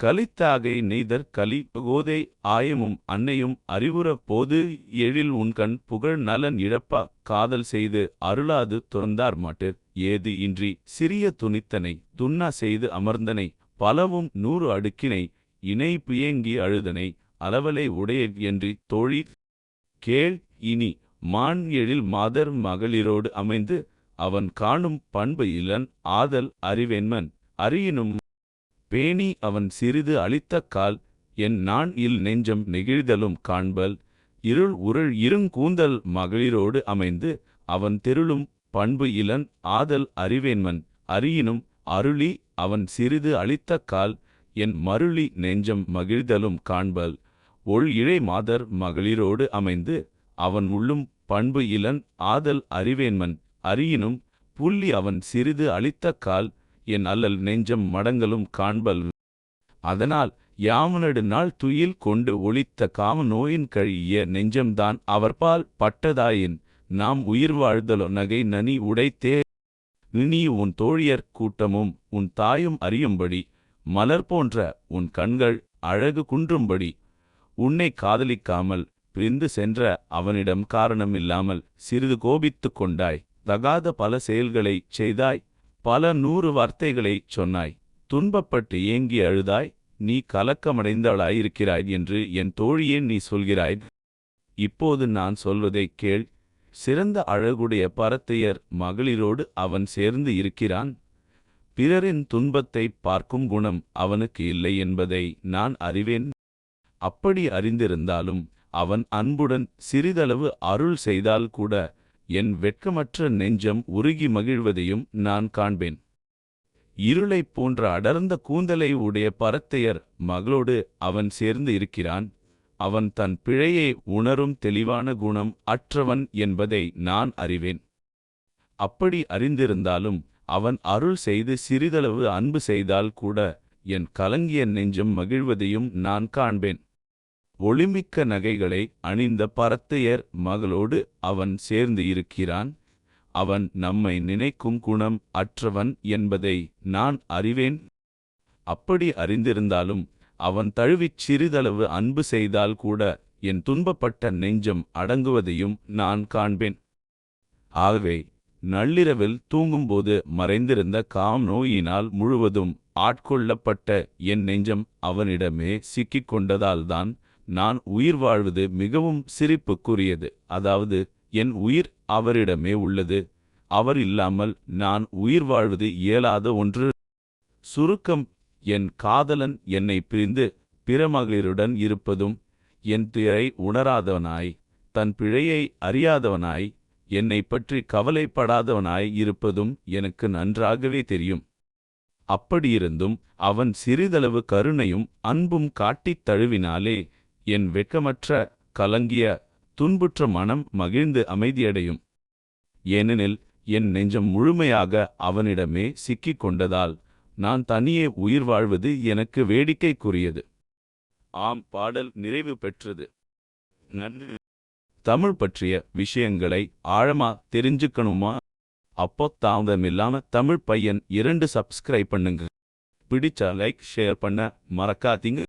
கலித்தாகை நெய்தற் கலி கோதை ஆயமும் அன்னையும் அறிவுற போது எழில் உன்கண் புகழ் நலன் இழப்பா காதல் செய்து அருளாது துறந்தார் மாட்டு ஏது இன்றி சிறிய துணித்தனை துன்னா செய்து அமர்ந்தனை பலவும் நூறு அடுக்கினை இணை பியங்கி அழுதனை அளவலை உடைய என்று தோழி கேள் இனி மான் எழில் மாதர் மகளிரோடு அமைந்து அவன் காணும் பண்பு இலன் ஆதல் அறிவென்மன் அறியினும் பேணி அவன் சிறிது அளித்த கால் என் நான் இல் நெஞ்சம் நெகிழ்தலும் காண்பல் இருள் உருள் இருங்கூந்தல் மகளிரோடு அமைந்து அவன் தெருளும் பண்பு இலன் ஆதல் அறிவேன்மன் அறியினும் அருளி அவன் சிறிது அளித்த கால் என் மருளி நெஞ்சம் மகிழ்தலும் காண்பல் ஒள் இழை மாதர் மகளிரோடு அமைந்து அவன் உள்ளும் பண்பு இலன் ஆதல் அறிவேன்மன் அறியினும் புள்ளி அவன் சிறிது அளித்த கால் என் அல்லல் நெஞ்சம் மடங்கலும் காண்பல். அதனால் யாமனடு நாள் துயில் கொண்டு ஒளித்த காம நோயின் கழிய நெஞ்சம்தான் அவர்பால் பட்டதாயின். நாம் உயிர் வாழ்தலோ நகை நனி உடைத்தே. நீ உன் தோழியர் கூட்டமும் உன் தாயும் அறியும்படி. மலர் போன்ற உன் கண்கள் அழகு குன்றும்படி. உன்னை காதலிக்காமல் பிரிந்து சென்ற அவனிடம் காரணமில்லாமல் சிறிது கோபித்துக் கொண்டாய். தகாத பல செயல்களைச் செய்தாய். பல நூறு வார்த்தைகளைச் சொன்னாய். துன்பப்பட்டு ஏங்கி அழுதாய். நீ கலக்கமடைந்தவளாயிருக்கிறாய் என்று என் தோழியே நீ சொல்கிறாய். இப்போது நான் சொல்வதைக் கேள். சிறந்த அழகுடைய பரத்தையர் மகளிரோடு அவன் சேர்ந்து இருக்கிறான். பிறரின் துன்பத்தைப் பார்க்கும் குணம் அவனுக்கு இல்லை என்பதை நான் அறிவேன். அப்படி அறிந்திருந்தாலும் அவன் அன்புடன் சிறிதளவு அருள் செய்தால் கூட என் வெட்கமற்ற நெஞ்சம் உருகி மகிழ்வதையும் நான் காண்பேன். இருளைப் போன்ற அடர்ந்த கூந்தலை உடைய பரத்தையர் மகளோடு அவன் சேர்ந்து இருக்கிறான். அவன் தன் பிழையை உணரும் தெளிவான குணம் அற்றவன் என்பதை நான் அறிவேன். அப்படி அறிந்திருந்தாலும் அவன் அருள் செய்து சிறிதளவு அன்பு செய்தால் கூட என் கலங்கிய நெஞ்சம் மகிழ்வதையும் நான் காண்பேன். ஒளிமிக்க நகைகளை அணிந்த பரத்தையர் மகளோடு அவன் சேர்ந்து இருக்கிறான். அவன் நம்மை நினைக்கும் குணம் அற்றவன் என்பதை நான் அறிவேன். அப்படி அறிந்திருந்தாலும் அவன் தழுவிச் சிறிதளவு அன்பு செய்தால் கூட என் துன்பப்பட்ட நெஞ்சம் அடங்குவதையும் நான் காண்பேன். ஆகவே நள்ளிரவில் தூங்கும்போது மறைந்திருந்த காம் நோயினால் முழுவதும் ஆட்கொள்ளப்பட்ட என் நெஞ்சம் அவனிடமே சிக்கிக் கொண்டதால்தான் நான் உயிர் வாழ்வது மிகவும் சிரிப்புக்குரியது. அதாவது என் உயிர் அவரிடமே உள்ளது. அவர் இல்லாமல் நான் உயிர் வாழ்வது இயலாத ஒன்று. சுருக்கம் என் காதலன் என்னை பிரிந்து பிற மகளிருடன் இருப்பதும் என் துயரை உணராதவனாய் தன் பிழையை அறியாதவனாய் என்னை பற்றி கவலைப்படாதவனாய் இருப்பதும் எனக்கு நன்றாகவே தெரியும். அப்படியிருந்தும் அவன் சிறிதளவு கருணையும் அன்பும் காட்டித் தழுவினாலே என் வெட்கமற்ற கலங்கிய துன்புற்ற மனம் மகிழ்ந்து அமைதியடையும். ஏனெனில் என் நெஞ்சம் முழுமையாக அவனிடமே சிக்கிக் கொண்டதால் நான் தனியே உயிர் வாழ்வது எனக்கு வேடிக்கைக்குரியது. ஆம் பாடல் நிறைவு பெற்றது. நன்றி. தமிழ் பற்றிய விஷயங்களை ஆழமா தெரிஞ்சுக்கணுமா? அப்போ தாமதமில்லாம தமிழ் பையன் இரண்டு சப்ஸ்கிரைப் பண்ணுங்க. பிடிச்சா லைக் ஷேர் பண்ண மறக்காதீங்க.